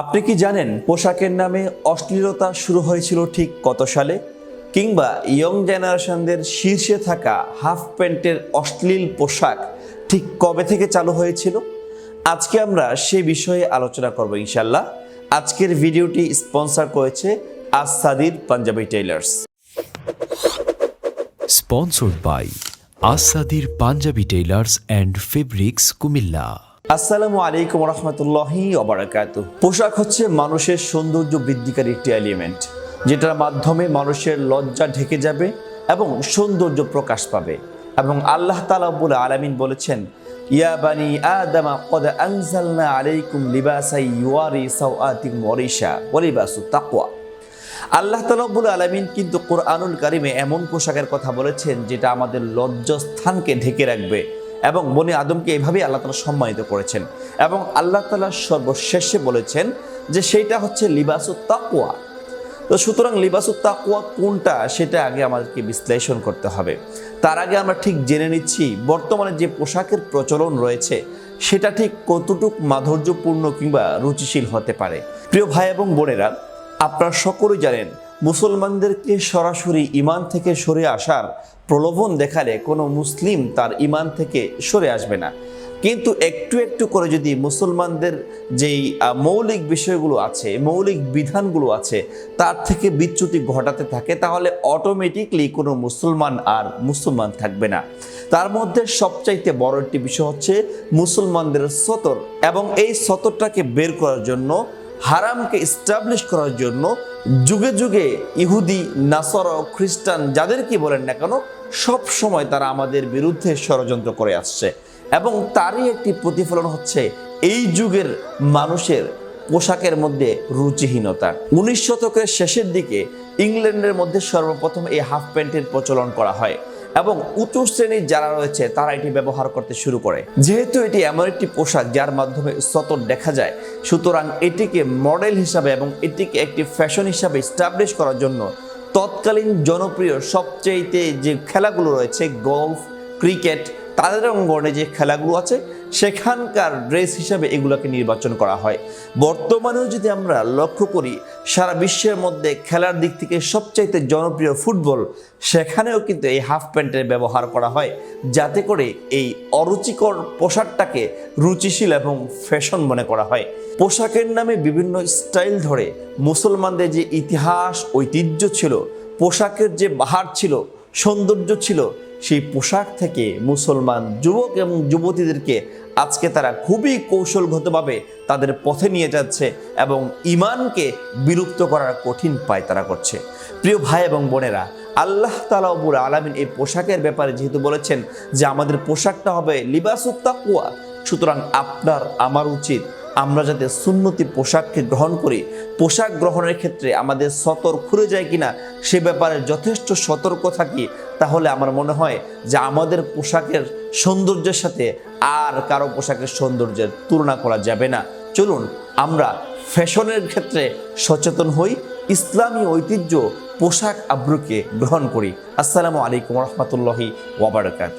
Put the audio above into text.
আপনি কি জানেন পোশাকের নামে অশ্লীলতা শুরু হয়েছিল ঠিক কত সালে? কিংবা ইয়ং জেনারেশনদের শীর্ষে থাকা হাফ প্যান্টের অশ্লীল পোশাক ঠিক কবে থেকে চালু হয়েছিল? আজকে আমরা সে বিষয়ে আলোচনা করব ইনশাল্লাহ আজকের ভিডিওটি স্পন্সর করেছে আসাদির panjabi tailors. sponsored by আসাদির Punjabi tailors and fabrics Comilla. আসসালামু আলাইকুম রহমতুল্লাহি অবরাকাত পোশাক হচ্ছে মানুষের সৌন্দর্য বৃদ্ধিকারী একটি এলিমেন্ট যেটার মাধ্যমে মানুষের লজ্জা ঢেকে যাবে এবং সৌন্দর্য প্রকাশ পাবে। এবং আল্লাহ তালা বলে আলামিন বলেছেন, ইয়া আদামা কদ আনজালনা আলাইকুম লিবাসাই ইউয়ারি সাওআতিকুম ওয়ারিশা ওয়া লিবাসু তাকওয়া। আল্লাহ তালাবুল আলমিন কিন্তু কোরআনুল কারিমে এমন পোশাকের কথা বলেছেন, যেটা আমাদের লজ্জাস্থানকে ঢেকে রাখবে। এবং বনি আদমকে এভাবেই আল্লাহ তালা সম্মানিত করেছেন। এবং আল্লাহ তালা সর্বশেষে বলেছেন যে সেইটা হচ্ছে লিবাসু তো সুতরাং লিবাসু কোনটা সেটা আগে আমাদেরকে বিশ্লেষণ করতে হবে। তার আগে আমরা ঠিক জেনে নিচ্ছি বর্তমানে যে পোশাকের প্রচলন রয়েছে, সেটা ঠিক কতটুক মাধুর্যপূর্ণ কিংবা রুচিশীল হতে পারে। প্রিয় ভাই এবং বোনেরা আপনারা সকলেই জানেন, মুসলমানদেরকে সরাসরি ইমান থেকে সরে আসার প্রলোভন দেখালে কোনো মুসলিম তার ইমান থেকে সরে আসবে না। কিন্তু একটু একটু করে যদি মুসলমানদের যেই মৌলিক বিষয়গুলো আছে, মৌলিক বিধানগুলো আছে, তার থেকে বিচ্যুতি ঘটাতে থাকে, তাহলে অটোমেটিকলি কোনো মুসলমান আর মুসলমান থাকবে না। তার মধ্যে সবচাইতে বড় একটি বিষয় হচ্ছে মুসলমানদের সতর এবং এই সতরটাকে বের করার জন্য হারামকে স্টাবলিশ করার জন্য যুগে যুগে ইহুদি, নাসর খ্রিস্টান যাদেরকে বলেন না কেন, সব সময় তারা আমাদের বিরুদ্ধে ষড়যন্ত্র করে আসছে। এবং তারই একটি প্রতিফলন হচ্ছে এই যুগের মানুষের পোশাকের মধ্যে রুচিহীনতা। উনিশ শতকের শেষের দিকে ইংল্যান্ডের মধ্যে সর্বপ্রথম এই হাফ প্যান্টের প্রচলন করা হয়। এবং উঁচু শ্রেণির যারা রয়েছে, তারা এটি ব্যবহার করতে শুরু করে। যেহেতু এটি এমন একটি পোশাক যার মাধ্যমে সতর দেখা যায়, সুতরাং এটিকে মডেল হিসাবে এবং এটিকে একটি ফ্যাশন হিসাবে স্টাবলিশ করার জন্য তৎকালীন জনপ্রিয় সবচেয়েতে যে খেলাগুলো রয়েছে, গলফ, ক্রিকেট, তাদের অঙ্গনে যে খেলাগুলো আছে, সেখানকার ড্রেস হিসাবে এগুলোকে নির্বাচন করা হয়। বর্তমানেও যদি আমরা লক্ষ্য করি সারা বিশ্বের মধ্যে খেলার দিক থেকে সবচাইতে জনপ্রিয় ফুটবল, সেখানেও কিন্তু এই হাফ প্যান্টের ব্যবহার করা হয়। যাতে করে এই অরুচিকর পোশাকটাকে রুচিশীল এবং ফ্যাশন মনে করা হয়। পোশাকের নামে বিভিন্ন স্টাইল ধরে মুসলমানদের যে ইতিহাস, ঐতিহ্য ছিল, পোশাকের যে বাহার ছিল, সৌন্দর্য ছিল সেই পোশাক থেকে মুসলমান যুবক এবং যুবতীদেরকে আজকে তারা খুবই কৌশলগতভাবে তাদের পথে নিয়ে যাচ্ছে এবং ইমানকে বিলুপ্ত করার কঠিন পায় তারা করছে। প্রিয় ভাই এবং বোনেরা, আল্লাহ তালাবুর আলামিন এই পোশাকের ব্যাপারে যেহেতু বলেছেন যে আমাদের পোশাকটা হবে লিবাসুত্তাকুয়া সুতরাং আপনার, আমার উচিত আমরা যাতে সুন্নতি পোশাককে গ্রহণ করি। পোশাক গ্রহণের ক্ষেত্রে আমাদের সতর খুলে যায় কিনা সে ব্যাপারে যথেষ্ট সতর্ক থাকি, তাহলে আমার মনে হয় যে আমাদের পোশাকের সৌন্দর্যের সাথে আর কারও পোশাকের সৌন্দর্যের তুলনা করা যাবে না। চলুন, আমরা ফ্যাশনের ক্ষেত্রে সচেতন হই, ইসলামী ঐতিহ্য পোশাক আব্রুকে গ্রহণ করি। আসসালামু আলাইকুম রহমতুল্লাহি ওয়াবারকাত